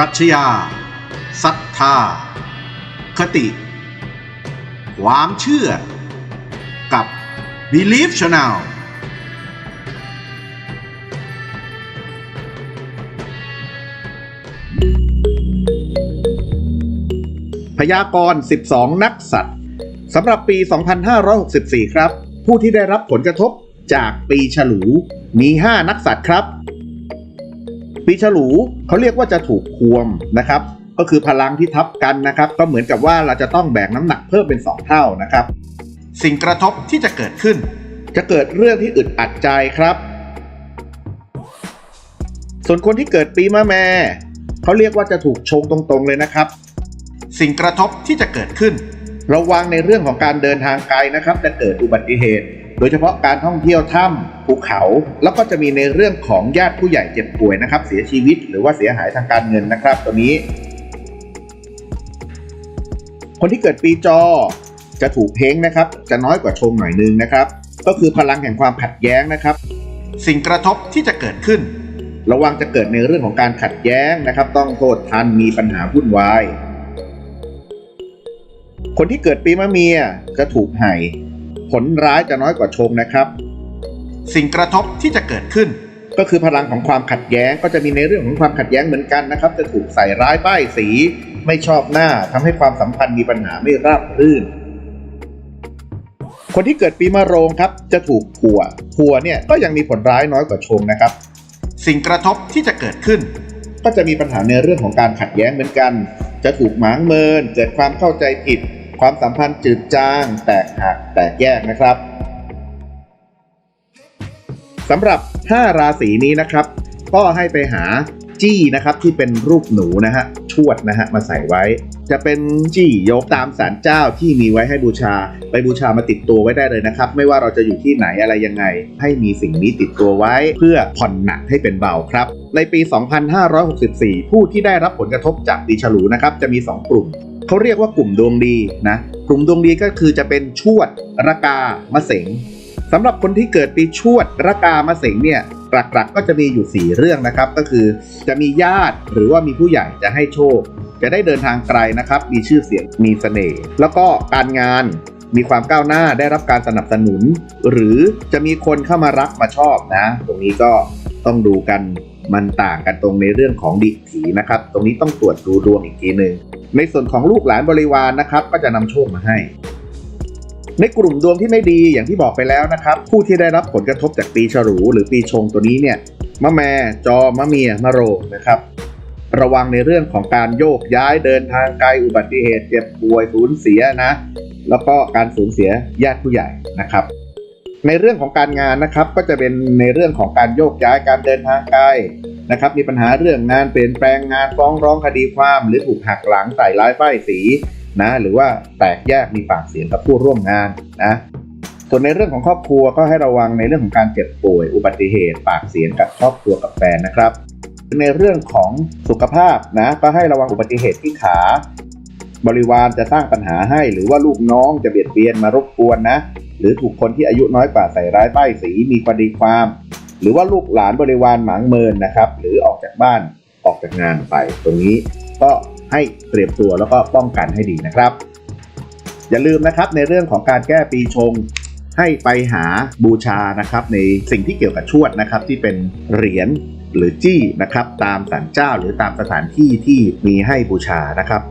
ปรัชญาศรัทธา คติ ความเชื่อ กับ Belief Channel พยากรณ์ 12 นักสัตว์สำหรับปี 2564 ครับ ผู้ที่ได้รับผลกระทบจากปีฉลู มี 5 นักสัตว์ครับ ปีฉลูเขาเรียกว่าจะถูกควมนะครับ ก็คือพลังที่ทับกันนะครับ ก็เหมือนกับว่าเราจะต้องแบกน้ำหนักเพิ่มเป็น 2 เท่านะครับ สิ่งกระทบที่จะเกิดขึ้น จะเกิดเรื่องที่อึดอัดใจครับ ส่วนคนที่เกิดปีมะแม่เขาเรียกว่าจะถูกชงตรงๆเลยนะครับ สิ่งกระทบที่จะเกิดขึ้น ระวังในเรื่องของการเดินทางไกลนะครับ จะเกิดอุบัติเหตุ โดยเฉพาะการท่องเที่ยวถ้ำภูเขา แล้วก็จะมีในเรื่องของญาติผู้ใหญ่เจ็บป่วยนะครับ เสียชีวิตหรือว่าเสียหายทางการเงินนะครับตัวนี้ คนที่เกิดปีจอจะถูกเพ้งนะครับ จะน้อยกว่าชงหน่อยนึงนะครับ ก็คือพลังแห่งความขัดแย้งนะครับ สิ่งกระทบที่จะเกิดขึ้น ระวังจะเกิดในเรื่องของการขัดแย้งนะครับ ต้องโทษทันมีปัญหาวุ่นวายคนที่เกิดปีมะเมียจะถูกไห่ ผลร้ายจะน้อยกว่าชงนะครับ สิ่งกระทบที่จะเกิดขึ้น ก็คือพลังของความขัดแย้งก็จะมีในเรื่องของความขัดแย้งเหมือนกันนะครับ จะถูกใส่ร้ายป้ายสี ไม่ชอบหน้าทำให้ความสัมพันธ์มีปัญหาไม่ราบรื่น คนที่เกิดปีมะโรงครับ จะถูกผัวผัวเนี่ยก็ยังมีผลร้ายน้อยกว่าชงนะครับ สิ่งกระทบที่จะเกิดขึ้น ก็จะมีปัญหาในเรื่องของการขัดแย้งเหมือนกัน จะถูกหมางเมิน เกิดความเข้าใจผิด ความสัมพันธ์จืดจาง แตกหักแตกแยกนะครับสำหรับ 5 ราศีนี้นะครับ ก็ให้ไปหาจี้นะครับที่เป็นรูปหนูนะฮะชวดนะฮะมาใส่ไว้ จะเป็นจี้ยกตามสารเจ้าที่มีไว้ให้บูชา ไปบูชามาติดตัวไว้ได้เลยนะครับ ไม่ว่าเราจะอยู่ที่ไหนอะไรยังไง ให้มีสิ่งนี้ติดตัวไว้ เพื่อผ่อนหนักให้เป็นเบาครับ ในปี 2564 ผู้ที่ได้รับผลกระทบจากปีฉลูนะครับจะมี 2 กลุ่ม เขาเรียกว่ากลุ่มดวงดีนะกลุ่มดวงดีก็คือจะเป็นชวดระกามะเสงสำหรับคนที่เกิดปีชวดระกามะเสงเนี่ยหลักๆก็จะมีอยู่ 4 เรื่องนะครับ ก็คือจะมีญาติหรือว่ามีผู้ใหญ่จะให้โชค จะได้เดินทางไกลนะครับ มีชื่อเสียงมีเสน่ห์แล้วก็การงานมีความก้าวหน้าได้รับการสนับสนุน หรือจะมีคนเข้ามารักมาชอบนะ ตรงนี้ก็ต้องดูกันมันต่างกันตรงในเรื่องของดิถีนะครับ ตรงนี้ต้องตรวจดูดวงอีกทีหนึ่ง ในส่วนของลูกหลานบริวารนะครับ ก็จะนำโชคมาให้ ในกลุ่มดวงที่ไม่ดีอย่างที่บอกไปแล้วนะครับ ผู้ที่ได้รับผลกระทบจากปีฉลูหรือปีชงตัวนี้เนี่ยมะแมจอมะเมียมะโรงนะครับระวังในเรื่องของการโยกย้ายเดินทางไกลอุบัติเหตุเจ็บป่วยสูญเสียนะ แล้วก็การสูญเสียญาติผู้ใหญ่นะครับ ในเรื่องของการงานนะครับก็จะเป็นในเรื่องของการโยกย้ายการเดินทางไกล นะครับมีปัญหาเรื่องงานเปลี่ยนแปลงงานฟ้องร้องคดีความ หรือถูกหักหลังใส่ร้ายป้ายสีนะหรือว่าแตกแยกมีปากเสียงกับผู้ร่วมงานนะส่วนในเรื่องของครอบครัวก็ให้ระวังในเรื่องของการเจ็บป่วย อุบัติเหตุ ปากเสียงกับครอบครัวกับแฟนนะครับ ในเรื่องของสุขภาพนะก็ให้ระวังอุบัติเหตุที่ขา บริวารจะสร้างปัญหาให้ หรือว่าลูกน้องจะเบียดเบียนมารบกวนนะ หรือถูกคนที่อายุน้อยกว่าใส่ร้ายป้ายสีมีคดีความ หรือว่าลูกหลานบริวารหมางเมินนะครับ หรือออกจากบ้านออกจากงานไป ตรงนี้ก็ให้เตรียมตัวแล้วก็ป้องกันให้ดีนะครับ อย่าลืมนะครับในเรื่องของการแก้ปีชงให้ไปหาบูชานะครับ ในสิ่งที่เกี่ยวกับชวดนะครับ ที่เป็นเหรียญหรือจี้นะครับ ตามศาลเจ้าหรือตามสถานที่ที่มีให้บูชานะครับ